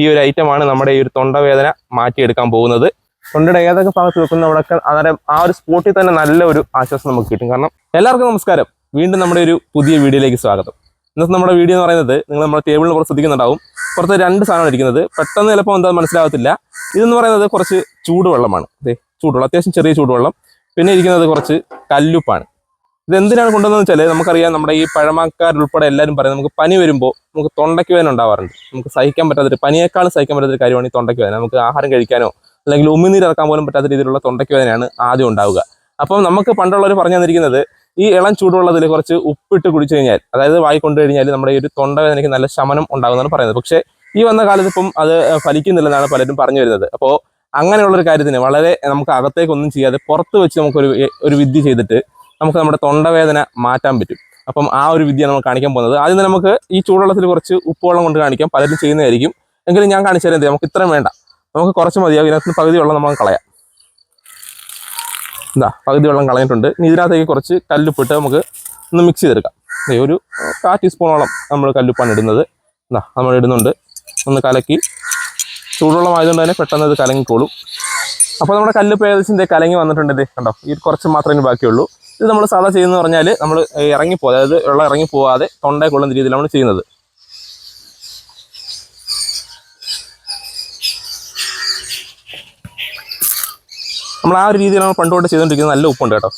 ഈ ഒരു ഐറ്റമാണ് നമ്മുടെ ഈ ഒരു തൊണ്ടവേദന മാറ്റിയെടുക്കാൻ പോകുന്നത്. തൊണ്ടയുടെ ഏതൊക്കെ ഭാഗത്ത് വെക്കുന്ന അവിടെയൊക്കെ അന്നേരം ആ ഒരു സ്പോട്ടിൽ തന്നെ നല്ല ഒരു ആശ്വാസം നമുക്ക് കിട്ടും. കാരണം എല്ലാവർക്കും നമസ്കാരം. വീണ്ടും നമ്മുടെ ഒരു പുതിയ വീഡിയോയിലേക്ക് സ്വാഗതം. ഇന്നത്തെ നമ്മുടെ വീഡിയോ എന്ന് പറയുന്നത് നിങ്ങൾ നമ്മുടെ ടേബിളിൽ കുറച്ച് ശ്രദ്ധിക്കുന്നുണ്ടാവും. പുറത്ത് രണ്ട് സാധനമാണ് ഇരിക്കുന്നത്. പെട്ടെന്ന് ചിലപ്പോൾ എന്താ മനസ്സിലാവത്തില്ല. ഇതെന്ന് പറയുന്നത് കുറച്ച് ചൂടുവെള്ളമാണ്. അതെ ചൂടുവെള്ളം. അത്യാവശ്യം ചെറിയ ചൂടുവെള്ളം. പിന്നെ ഇരിക്കുന്നത് കുറച്ച് കല്ലുപ്പാണ്. ഇത് എന്തിനാണ് കൊണ്ടുവന്നത് വെച്ചാൽ നമുക്കറിയാം നമ്മുടെ ഈ പഴമക്കാരുൾപ്പെടെ എല്ലാവരും പറയും നമുക്ക് പനി വരുമ്പോൾ നമുക്ക് തൊണ്ടയ്ക്ക് വേദന ഉണ്ടാവാറുണ്ട്. നമുക്ക് സഹിക്കാൻ പറ്റാത്തൊരു പനിയേക്കാളും സഹിക്കാൻ പറ്റാത്തൊരു കാര്യമാണ് ഈ തൊണ്ടയ്ക്ക് വേദന. നമുക്ക് ആഹാരം കഴിക്കാനോ അല്ലെങ്കിൽ ഉമിനീര് ഇറക്കാൻ പോലും പറ്റാത്ത രീതിയിലുള്ള തൊണ്ടയ്ക്ക് വേദനയാണ് ആദ്യം ഉണ്ടാവുക. അപ്പം നമുക്ക് പണ്ടുള്ളവർ പറഞ്ഞു തന്നിരിക്കുന്നത് ഈ ഇളം ചൂടുള്ളതിൽ കുറച്ച് ഉപ്പിട്ട് കുടിച്ചു കഴിഞ്ഞാൽ അതായത് വായി കൊണ്ടു കഴിഞ്ഞാൽ നമ്മുടെ ഈ ഒരു തൊണ്ടവേദനയ്ക്ക് നല്ല ശമനം ഉണ്ടാകുമെന്നാണ് പറയുന്നത്. പക്ഷേ ഈ വന്ന കാലത്ത് ഇപ്പം അത് ഫലിക്കുന്നില്ലെന്നാണ് പലരും പറഞ്ഞു വരുന്നത്. അപ്പോൾ അങ്ങനെയുള്ളൊരു കാര്യത്തിന് വളരെ നമുക്ക് അകത്തേക്കൊന്നും ചെയ്യാതെ പുറത്ത് വെച്ച് നമുക്കൊരു ഒരു വിദ്യ ചെയ്തിട്ട് നമുക്ക് നമ്മുടെ തൊണ്ടവേദന മാറ്റാൻ പറ്റും. അപ്പം ആ ഒരു വിദ്യ നമ്മൾ കാണിക്കാൻ പോകുന്നത്. ആദ്യം നമുക്ക് ഈ ചൂടുവെള്ളത്തിൽ കുറച്ച് ഉപ്പുവെള്ളം കൊണ്ട് കാണിക്കാം. പലരും ചെയ്യുന്നതായിരിക്കും. എങ്കിലും ഞാൻ കാണിച്ചു തരാം നമുക്ക് ഇത്രയും വേണ്ട. നമുക്ക് കുറച്ച് മതിയാകും ഇതിനകത്ത് പകുതി വെള്ളം നമുക്ക് കളയാം. എന്താ പകുതി വെള്ളം കളഞ്ഞിട്ടുണ്ട്. ഇനി ഇതിനകത്തേക്ക് കുറച്ച് കല്ലുപ്പിട്ട് നമുക്ക് ഒന്ന് മിക്സ് ചെയ്തെടുക്കാം. ഒരു കാ ടീസ്പൂണോളം നമ്മൾ കല്ലുപ്പാണ് ഇടുന്നത്. എന്താ നമ്മൾ ഇടുന്നുണ്ട്. ഒന്ന് കലക്കി. ചൂടുവെള്ളം ആയതുകൊണ്ട് തന്നെ പെട്ടെന്ന് ഇത് കലങ്ങിക്കോളും. അപ്പോൾ നമ്മുടെ കല്ലുപ്പ് ഏകദേശം കലങ്ങി വന്നിട്ടുണ്ട് കണ്ടോ? ഈ കുറച്ച് മാത്രമേ ബാക്കിയുള്ളൂ. ഇത് നമ്മൾ സാധാ ചെയ്യുന്നത് പറഞ്ഞാൽ നമ്മൾ ഇറങ്ങിപ്പോ അതായത് വെള്ളം ഇറങ്ങി പോവാതെ തൊണ്ടയിൽ കൊള്ളുന്ന രീതിയിലാണ് ചെയ്യുന്നത്. നമ്മൾ ആ ഒരു രീതിയിലാണ് പണ്ടുകൊണ്ട് ചെയ്തുകൊണ്ടിരിക്കുന്നത് നല്ല ഉപ്പുണ്ട് കേട്ടോ.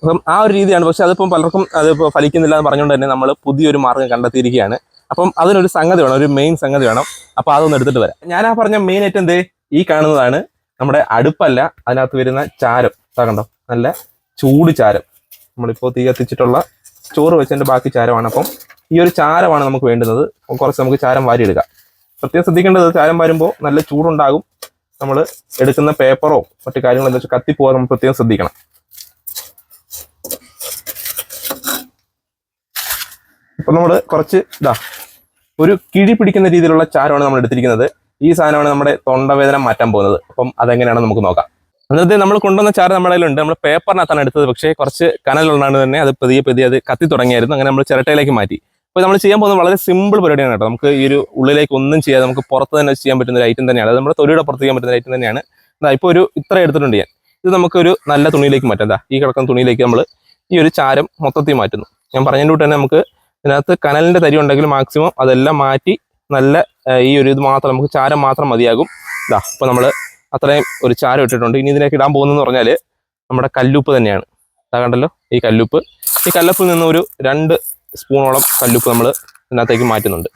അപ്പം ആ ഒരു രീതിയാണ്. പക്ഷെ അതിപ്പം പലർക്കും അതിപ്പോൾ ഫലിക്കുന്നില്ല എന്ന് പറഞ്ഞുകൊണ്ട് തന്നെ നമ്മൾ പുതിയൊരു മാർഗം കണ്ടെത്തിയിരിക്കുകയാണ്. അപ്പം അതിനൊരു സംഗതി വേണം ഒരു മെയിൻ സംഗതി വേണം. അപ്പം അതൊന്ന് എടുത്തിട്ട് വരാം. ഞാൻ ആ പറഞ്ഞ മെയിൻ ഐറ്റം എന്തേ? ഈ കാണുന്നതാണ് നമ്മുടെ അടുപ്പല്ല അതിനകത്ത് വരുന്ന ചാരം. കണ്ടോ? നല്ല ചൂട് ചാരം. നമ്മളിപ്പോൾ തീ കത്തിച്ചിട്ടുള്ള ചോറ് വെച്ചതിന്റെ ബാക്കി ചാരമാണ്. അപ്പം ഈ ഒരു ചാരമാണ് നമുക്ക് വേണ്ടുന്നത്. കുറച്ച് നമുക്ക് ചാരം വാരിയെടുക്കാം. പ്രത്യേകം ശ്രദ്ധിക്കേണ്ടത് ചാരം വരുമ്പോൾ നല്ല ചൂടുണ്ടാകും. നമ്മൾ എടുക്കുന്ന പേപ്പറോ മറ്റു കാര്യങ്ങളോ എന്താ വെച്ചാൽ കത്തിപ്പോകാൻ നമ്മൾ പ്രത്യേകം ശ്രദ്ധിക്കണം. ഇപ്പം നമ്മൾ കുറച്ച് ഇതാ ഒരു കിഴി പിടിക്കുന്ന രീതിയിലുള്ള ചാരമാണ് നമ്മൾ എടുത്തിരിക്കുന്നത്. ഈ സാധനമാണ് നമ്മുടെ തൊണ്ടവേദന മാറ്റാൻ പോകുന്നത്. അപ്പം അതെങ്ങനെയാണെന്ന് നമുക്ക് നോക്കാം. അന്നത്തെ നമ്മൾ കൊണ്ടുവന്ന ചാരം നമ്മുടെ കയ്യിലുണ്ട്. നമ്മൾ പേപ്പറിനകത്താണ് എടുത്തത്. പക്ഷേ കുറച്ച് കനലുള്ളതാണ് തന്നെ അത് പതിയെ പതിയെ അത് കത്തി തുടങ്ങിയായിരുന്നു. അങ്ങനെ നമ്മൾ ചിരട്ടയിലേക്ക് മാറ്റി. അപ്പോൾ നമ്മൾ ചെയ്യാൻ പോകുന്നത് വളരെ സിമ്പിൾ പരിപാടിയാണ് കേട്ടോ. നമുക്ക് ഈ ഒരു ഉള്ളിലേക്ക് ഒന്നും ചെയ്യാതെ നമുക്ക് പുറത്ത് തന്നെ ചെയ്യാൻ പറ്റുന്ന ഒരു ഐറ്റം തന്നെയാണ്. അത് നമ്മുടെ തൊലിയുടെ പുറത്ത് ചെയ്യാൻ പറ്റുന്ന ഒരു ഐറ്റം തന്നെയാണ്. ഇതാ ഇപ്പോൾ ഒരു ഇത്ര എടുത്തിട്ടുണ്ട് ഞാൻ. ഇത് നമുക്കൊരു നല്ല തുണിയിലേക്ക് മാറ്റാം. ദാ ഈ കിടക്കുന്ന തുണിയിലേക്ക് നമ്മൾ ഈ ഒരു ചാരം മൊത്തത്തിൽ മാറ്റുന്നു. ഞാൻ പറഞ്ഞതിന്റെ തന്നെ നമുക്ക് ഇതിനകത്ത് കനലിന്റെ തരി ഉണ്ടെങ്കിൽ മാക്സിമം അതെല്ലാം മാറ്റി നല്ല ഈ ഒരു ഇത് മാത്രം നമുക്ക് ചാരം മാത്രം മതിയാകും. ഇതാ ഇപ്പോൾ നമ്മൾ അത്രയും ഒരു ചാരം ഇട്ടിട്ടുണ്ട്. ഇനി ഇതിലേക്ക് ഇടാൻ പോകുന്നതെന്ന് പറഞ്ഞാൽ നമ്മുടെ കല്ലുപ്പ് തന്നെയാണ്. അതാ കണ്ടല്ലോ? ഈ കല്ലുപ്പ്. ഈ കല്ലപ്പിൽ നിന്ന് ഒരു രണ്ട് സ്പൂണോളം കല്ലുപ്പ് നമ്മൾ ഇതിനകത്തേക്ക് മാറ്റുന്നുണ്ട്.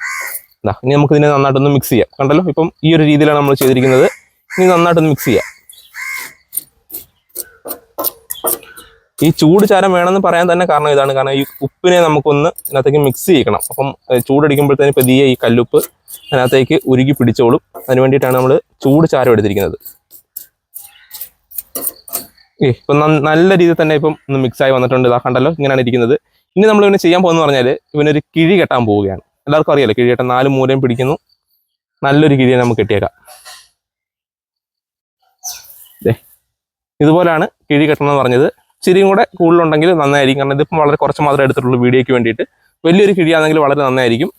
ഇതാ ഇനി നമുക്ക് ഇതിനെ നന്നായിട്ടൊന്ന് മിക്സ് ചെയ്യാം. കണ്ടല്ലോ? ഇപ്പം ഈ ഒരു രീതിയിലാണ് നമ്മൾ ചെയ്തിരിക്കുന്നത്. ഇനി നന്നായിട്ടൊന്ന് മിക്സ് ചെയ്യാം. ഈ ചൂട് ചാരം വേണമെന്ന് പറയാൻ തന്നെ കാരണം ഇതാണ്. കാരണം ഈ ഉപ്പിനെ നമുക്കൊന്ന് ഇതിനകത്തേക്ക് മിക്സ് ചെയ്യണം അപ്പം ചൂട് ചൂടടിക്കുമ്പോഴത്തേന് പതിയെ ഈ കല്ലുപ്പ് അതിനകത്തേക്ക് ഉരുകി പിടിച്ചോളും. അതിന് വേണ്ടിയിട്ടാണ് നമ്മൾ ചൂട് ചാരം എടുത്തിരിക്കുന്നത്. ഏ ഇപ്പം നല്ല രീതിയിൽ തന്നെ ഇപ്പം ഒന്ന് മിക്സ് ആയി വന്നിട്ടുണ്ട്. ഇതാ കണ്ടല്ലോ ഇങ്ങനെയാണ് ഇരിക്കുന്നത്. ഇനി നമ്മൾ ഇവന് ചെയ്യാൻ പോകുന്നത് പറഞ്ഞാൽ ഇവനൊരു കിഴി കെട്ടാൻ പോവുകയാണ്. എല്ലാവർക്കും അറിയാലോ കിഴി കെട്ടാൻ നാല് മൂലയും പിടിക്കുന്നു. നല്ലൊരു കിഴിയെ നമുക്ക് കെട്ടിയേക്കാം. ഇതുപോലാണ് കിഴി കെട്ടണം എന്ന് പറഞ്ഞത്. ഇച്ചിരിയും കൂടെ കൂടുതലുണ്ടെങ്കിൽ നന്നായിരിക്കും. കാരണം ഇതിപ്പം വളരെ കുറച്ച് മാത്രമേ എടുത്തിട്ടുള്ളൂ വീഡിയോയ്ക്ക് വേണ്ടിയിട്ട്. വലിയൊരു കിഴിയാണെങ്കിൽ വളരെ നന്നായിരിക്കും.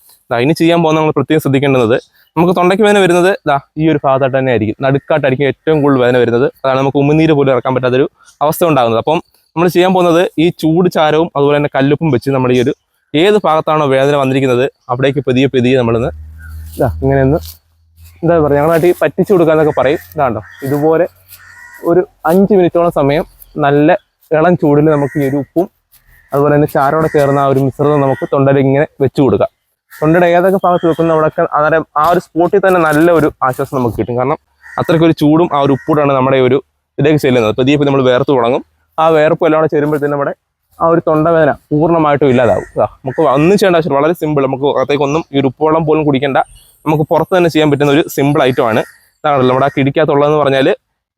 ഇനി ചെയ്യാൻ പോകുന്ന നമ്മൾ പ്രത്യേകം ശ്രദ്ധിക്കേണ്ടത് നമുക്ക് തൊണ്ടയ്ക്ക് വേദന വരുന്നത് ദാ ഈ ഒരു ഭാഗത്തായിട്ട് തന്നെ ആയിരിക്കും നടുക്കായിട്ടായിരിക്കും ഏറ്റവും കൂടുതൽ വേദന വരുന്നത്. അതാണ് നമുക്ക് ഉമിനീര് പോലും ഇറക്കാൻ പറ്റാത്തൊരു അവസ്ഥ ഉണ്ടാകുന്നത്. അപ്പം നമ്മൾ ചെയ്യാൻ പോകുന്നത് ഈ ചൂട് ചാരവും അതുപോലെ തന്നെ കല്ലുപ്പും വെച്ച് നമ്മൾ ഈ ഒരു ഏത് ഭാഗത്താണോ വേദന വന്നിരിക്കുന്നത് അവിടേക്ക് പതിയെ പതിയെ നമ്മളിന്ന് ഇതാ ഇങ്ങനെയൊന്ന് എന്താ പറയുക ഞങ്ങളായിട്ട് പറ്റിച്ചു കൊടുക്കാന്നൊക്കെ പറയും. ഇതാണ്ടോ ഇതുപോലെ ഒരു അഞ്ച് മിനിറ്റോളം സമയം നല്ല ഇളം ചൂടിൽ നമുക്ക് ഈ ഒരു ഉപ്പും അതുപോലെ തന്നെ ചാരോടെ ചേർന്ന ആ ഒരു മിശ്രിതം നമുക്ക് തൊണ്ടയിൽ ഇങ്ങനെ വെച്ച് കൊടുക്കാം. തൊണ്ടയുടെ ഏതൊക്കെ ഭാഗത്ത് വെക്കുന്ന അവിടെയൊക്കെ അതായത് ആ ഒരു സ്പോട്ടിൽ തന്നെ നല്ല ഒരു ആശ്വാസം നമുക്ക് കിട്ടും. കാരണം അത്രയ്ക്ക് ഒരു ചൂടും ആ ഒരു ഉപ്പൂടാണ് നമ്മുടെ ഒരു ഇതിലേക്ക് ചെല്ലുന്നത് പതിയെ നമ്മൾ വേർത്ത് തുടങ്ങും. ആ വേർപ്പ് എല്ലാം കൂടെ ചേരുമ്പോഴത്തേനും നമ്മുടെ ആ ഒരു തൊണ്ടവേദന പൂർണമായിട്ടും ഇല്ലാതാവും. നമുക്ക് ഒന്നും ചെയ്യേണ്ട ആവശ്യം വളരെ സിമ്പിൾ നമുക്ക് അകത്തേക്കൊന്നും ഈ ഉപ്പുവെള്ളം പോലും കുടിക്കേണ്ട നമുക്ക് പുറത്ത് തന്നെ ചെയ്യാൻ പറ്റുന്ന ഒരു സിമ്പിൾ ഐറ്റമാണ് ഇതാണല്ലോ നമ്മുടെ കിടിക്കാത്തുള്ളതെന്ന് പറഞ്ഞാൽ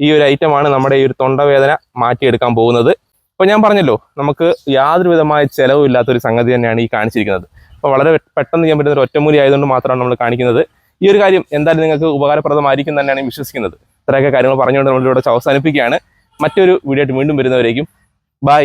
ഈ ഒരു ഐറ്റമാണ് നമ്മുടെ ഈ ഒരു തൊണ്ടവേദന മാറ്റിയെടുക്കാൻ പോകുന്നത്. അപ്പോൾ ഞാൻ പറഞ്ഞല്ലോ നമുക്ക് യാതൊരു വിധമായ ചിലവും സംഗതി തന്നെയാണ് ഈ കാണിച്ചിരിക്കുന്നത്. അപ്പോൾ വളരെ പെട്ടെന്ന് ചെയ്യാൻ പറ്റുന്ന ഒരു ഒറ്റമൂലി ആയതുകൊണ്ട് മാത്രമാണ് നമ്മൾ കാണിക്കുന്നത്. ഈ ഒരു കാര്യം എന്തായാലും നിങ്ങൾക്ക് ഉപകാരപ്രദമായിരിക്കും തന്നെയാണ് വിശ്വസിക്കുന്നത്. ഇത്രയൊക്കെ കാര്യങ്ങൾ പറഞ്ഞുകൊണ്ട് നമ്മളിവിടെ അവസാനിപ്പിക്കുകയാണ്. മറ്റൊരു വീഡിയോ ആയിട്ട് വീണ്ടും വരുന്നവരേക്കും. ബൈ.